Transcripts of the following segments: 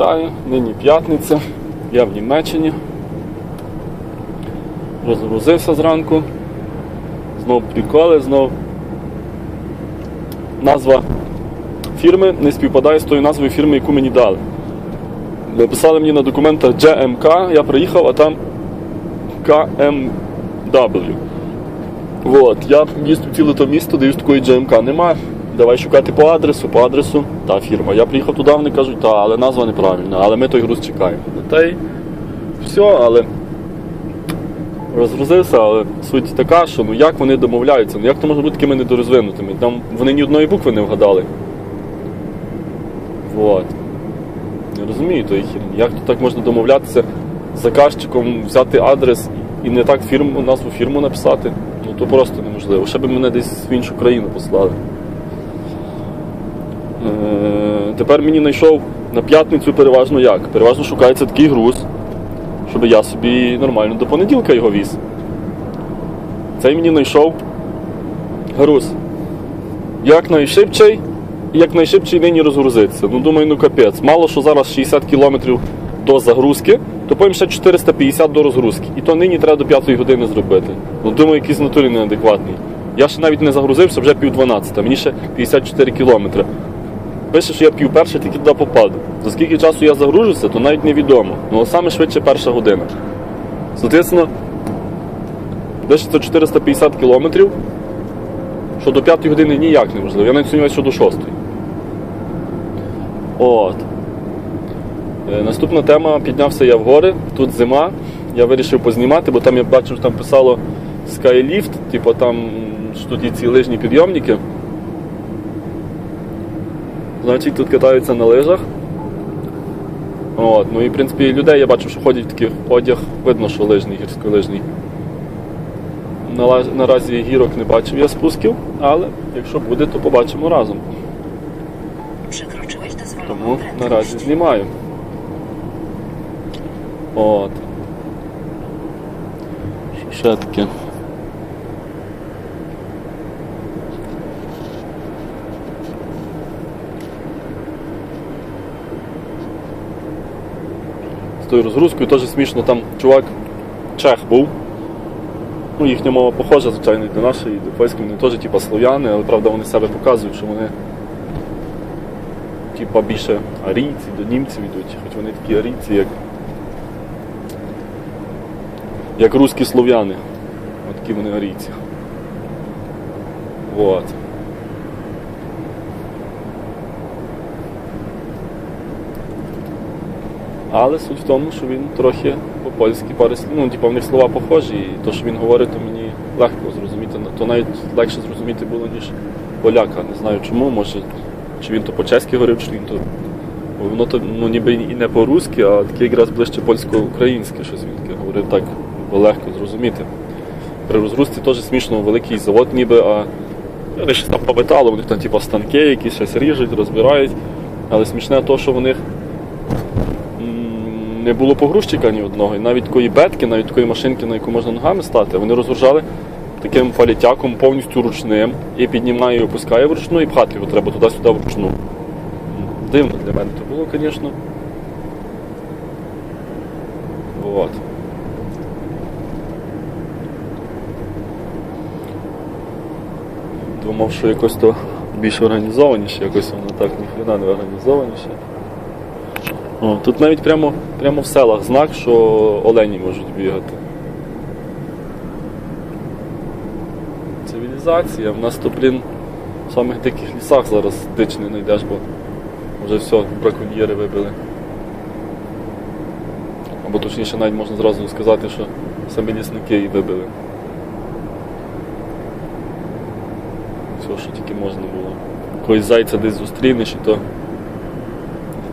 Вітаю, нині п'ятниця, я в Німеччині. Розгрузився зранку. Знов приколи, знов назва фірми не співпадає з тою назвою фірми, яку мені дали. Написали мені на документах GMK, я приїхав, а там KMW. От, я їздив ціле то місто, дивлюсь, такої GMK немає. Давай шукати по адресу, по адресу, та фірма. Я приїхав туди, вони кажуть, та, але назва неправильна, але ми той груз чекаємо. Та й все, але розгрузився, але суть така, що ну як вони домовляються, ну як то може бути такими недорозвинутими? Там вони ні одної букви не вгадали. Вот. Не розумію тої хірні. Як то так можна домовлятися з заказчиком, взяти адрес і не так фірму, назву фірму написати? Ну то просто неможливо. Ще б мене десь в іншу країну послали. Е, тепер мені знайшов на п'ятницю переважно як? Переважно шукається такий груз, щоб я собі нормально до понеділка його віз. Цей мені знайшов груз. Як найшибчий, і якнайшибчий нині розгрузиться. Ну думаю, ну капець. Мало що зараз 60 кілометрів до загрузки, то потім ще 450 до розгрузки. І то нині треба до 5 години зробити. Ну думаю, якийсь натурі неадекватний. Я ще навіть не загрузився, вже пів 12, мені ще 54 кілометри. Пише, що я пів перше тільки туди попаду. За скільки часу я загружуся, то навіть невідомо. Ну, саме швидше перша година. Соответственно, десь це 450 кілометрів, що до 5 години ніяк неможливо. Я навіть сумніваюся, що до 6. От. Е, Наступна тема піднявся я в гори, тут зима. Я вирішив познімати, бо там я бачив, що там писало Skylift, типу там що тут є ці лижні підйомники. Значить, тут катаються на лижах. От, ну і в принципі людей я бачу, що ходять в таких одяг, видно, що лижний, гірськолижний. Наразі гірок не бачив я спусків, але якщо буде, то побачимо разом. Тому наразі знімаю. От. Що ще таке? Тою розгрузкою теж смішно, там чувак чех був. Ну, їхня мова похожа, звичайно, і до нашої, і до польської, вони теж типу, слов'яни, але правда вони себе показують, що вони типа більше арійці, до німців йдуть, хоч вони такі арійці, як як русські слов'яни. Такі вони арійці. Вот. Але суть в тому, що він трохи по-польськи пари. Ну, типу, в них слова похожі, і то, що він говорить, то мені легко зрозуміти. То навіть легше зрозуміти було, ніж поляка. Не знаю чому, може, чи він то по-чеськи говорив, чи він то. Воно то ну, ніби і не по-русски, а таке якраз ближче польсько-українське щось він говорив так було легко зрозуміти. При розгрузці теж смішно великий завод ніби, а вони там по металу, у там типу, станки якісь щось ріжуть, розбирають. Але смішне те, що в них не було погрузчика ні одного. І навіть такої бетки, навіть такої машинки, на яку можна ногами стати, вони розгружали таким палітяком повністю ручним і піднімає і опускає вручну, і пхати його треба туди-сюди вручну. Дивно для мене то було, звісно. Вот. Думав, що якось то більш організованіше, якось воно так ніхрена не організованіше. О, тут навіть прямо, прямо в селах знак, що олені можуть бігати. Цивілізація. В нас то, блін, в самих диких лісах зараз дич не знайдеш, бо вже все, браконьєри вибили. Або точніше навіть можна зразу сказати, що самі лісники її вибили. Все, що тільки можна було. Когось зайця десь зустрінеш і то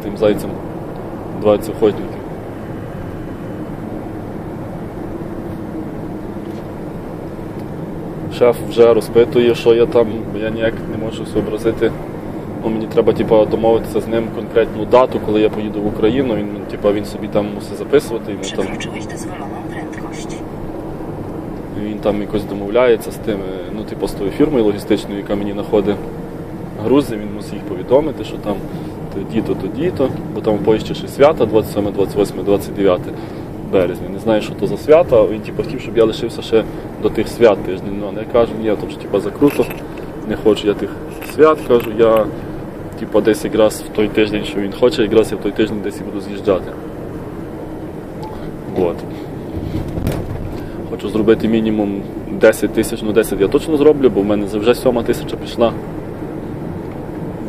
тим зайцем 20 охотників. Шеф вже розпитує, що я там, бо я ніяк не можу зобразити. Ну, мені треба типу, домовитися з ним конкретну дату, коли я поїду в Україну. Він, типу, він собі там мусить записувати, йому там він там якось домовляється з тим, ну, типу, з тою фірмою логістичною, яка мені знаходить грузи, він мусить їх повідомити, що там тоді-то, тоді-то, бо там в Польщі ще свята 27, 28, 29 березня. Не знаю, що то за свята. Він типу, хотів, щоб я лишився ще до тих свят тиждень. Ну, я кажу, ні, то вже типу, закруто, не хочу я тих свят, кажу, я типу, десь якраз в той тиждень, що він хоче, якраз я в той тиждень десь і буду з'їжджати. От. Хочу зробити мінімум 10 тисяч, ну 10 я точно зроблю, бо в мене вже 7 тисяча пішла.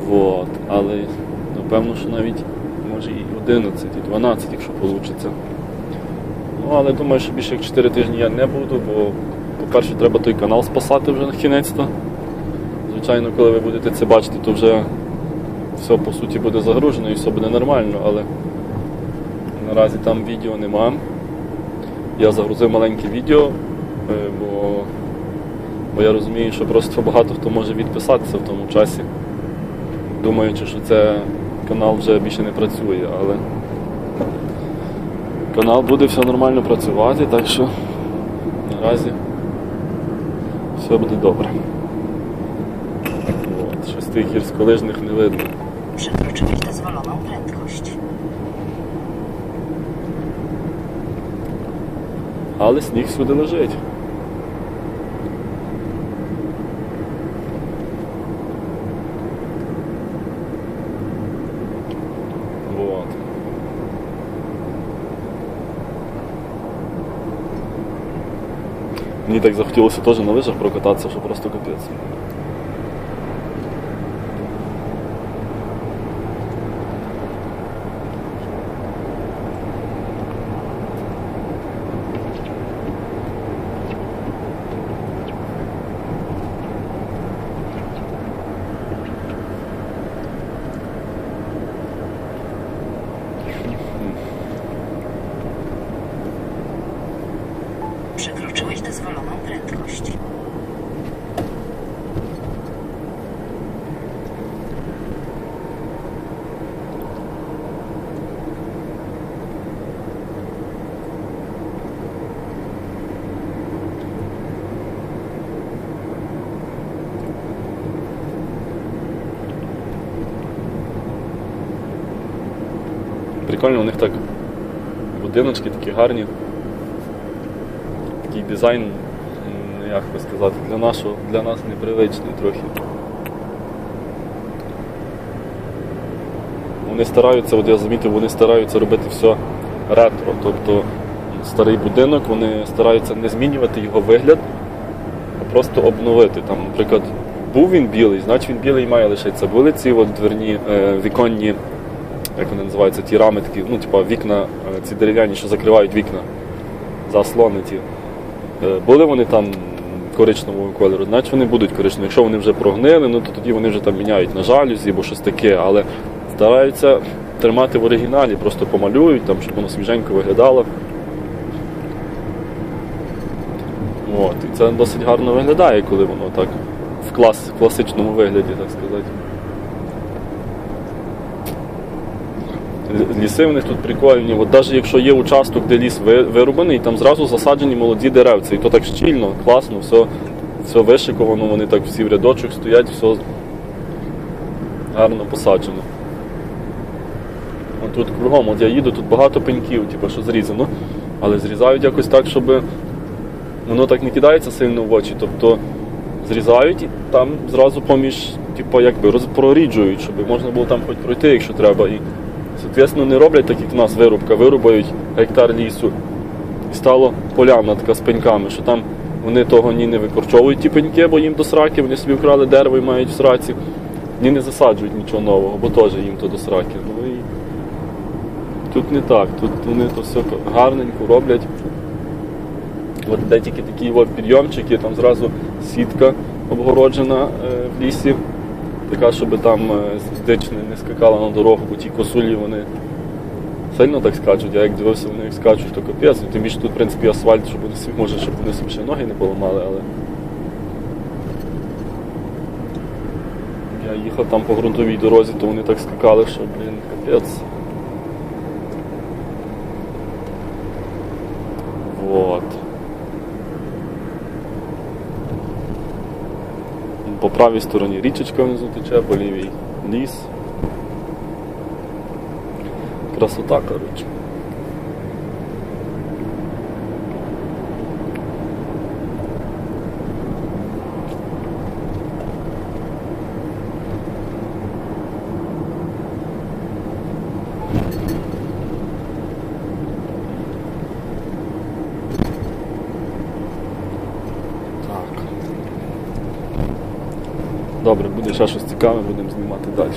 Вот. Але напевно, що навіть може і 11, і 12, якщо вийде. Ну, але думаю, що більше як 4 тижні я не буду, бо, по-перше, треба той канал спасати вже на кінець-то. Звичайно, коли ви будете це бачити, то вже все по суті буде загружено і все буде нормально, але наразі там відео нема. Я загрузив маленьке відео, е, бо, бо я розумію, що просто багато хто може відписатися в тому часі, думаючи, що це канал вже більше не працює, але канал буде все нормально працювати, так що наразі все буде добре. От, щось тих гірськолижних не видно. Przekroczyłeś dozwoloną prędkość. Але сніг всюди лежить. Вот. Мені так захотілося теж на лижах прокататися, що просто капець. Przekroczyłeś dozwoloną prędkość. Прикольно, у них так будиночки такі гарні. Такий дизайн, як би сказати, для нашого, для нас непривичний трохи. Вони стараються, от я замітив, вони стараються робити все ретро. Тобто старий будинок, вони стараються не змінювати його вигляд, а просто обновити. Там, наприклад, був він білий, значить він білий має лишитися. Були ці от дверні е, віконні як вони називаються, ті рами такі, ну, типа вікна, е, ці дерев'яні, що закривають вікна, заслони ті. Е, Були вони там коричневого кольору, значить вони будуть коричневі. Якщо вони вже прогнили, ну то тоді вони вже там міняють на жалюзі або щось таке, але стараються тримати в оригіналі, просто помалюють, там, щоб воно свіженько виглядало. От, і це досить гарно виглядає, коли воно так в клас, в класичному вигляді, так сказати. Ліси в них тут прикольні. От навіть якщо є участок, де ліс ви- вирубаний, там зразу засаджені молоді деревці. І то так щільно, класно, все, все вишиковано, вони так всі в рядочок стоять, все гарно посаджено. От тут кругом, от я їду, тут багато пеньків, типу, що зрізано, але зрізають якось так, щоб воно так не кидається сильно в очі. Тобто зрізають і там зразу поміж, типу, якби роз- проріджують, щоб можна було там хоч пройти, якщо треба. І, соответственно, не роблять так, як в нас вирубка, вирубають гектар лісу. І стало поляна така з пеньками, що там вони того ні не викорчовують ті пеньки, бо їм до сраки, вони собі вкрали дерево і мають в сраці, ні не засаджують нічого нового, бо теж їм то до сраки. Ну і тут не так, тут вони то все гарненько роблять. От де тільки такі от підйомчики, там зразу сітка обгороджена е, в лісі, така, щоб там е, дич не, скакала на дорогу, бо ті косулі вони сильно так скачуть, я як дивився, вони як скачуть, то капець. Тим більше тут, в принципі, асфальт, щоб вони може, щоб вони собі ще ноги не поламали, але. Я їхав там по ґрунтовій дорозі, то вони так скакали, що, блін, капець. Вот. правій стороні річечка внизу тече, по лівій ліс. Красота, коротше. Добре, буде ще щось цікаве, будемо знімати далі.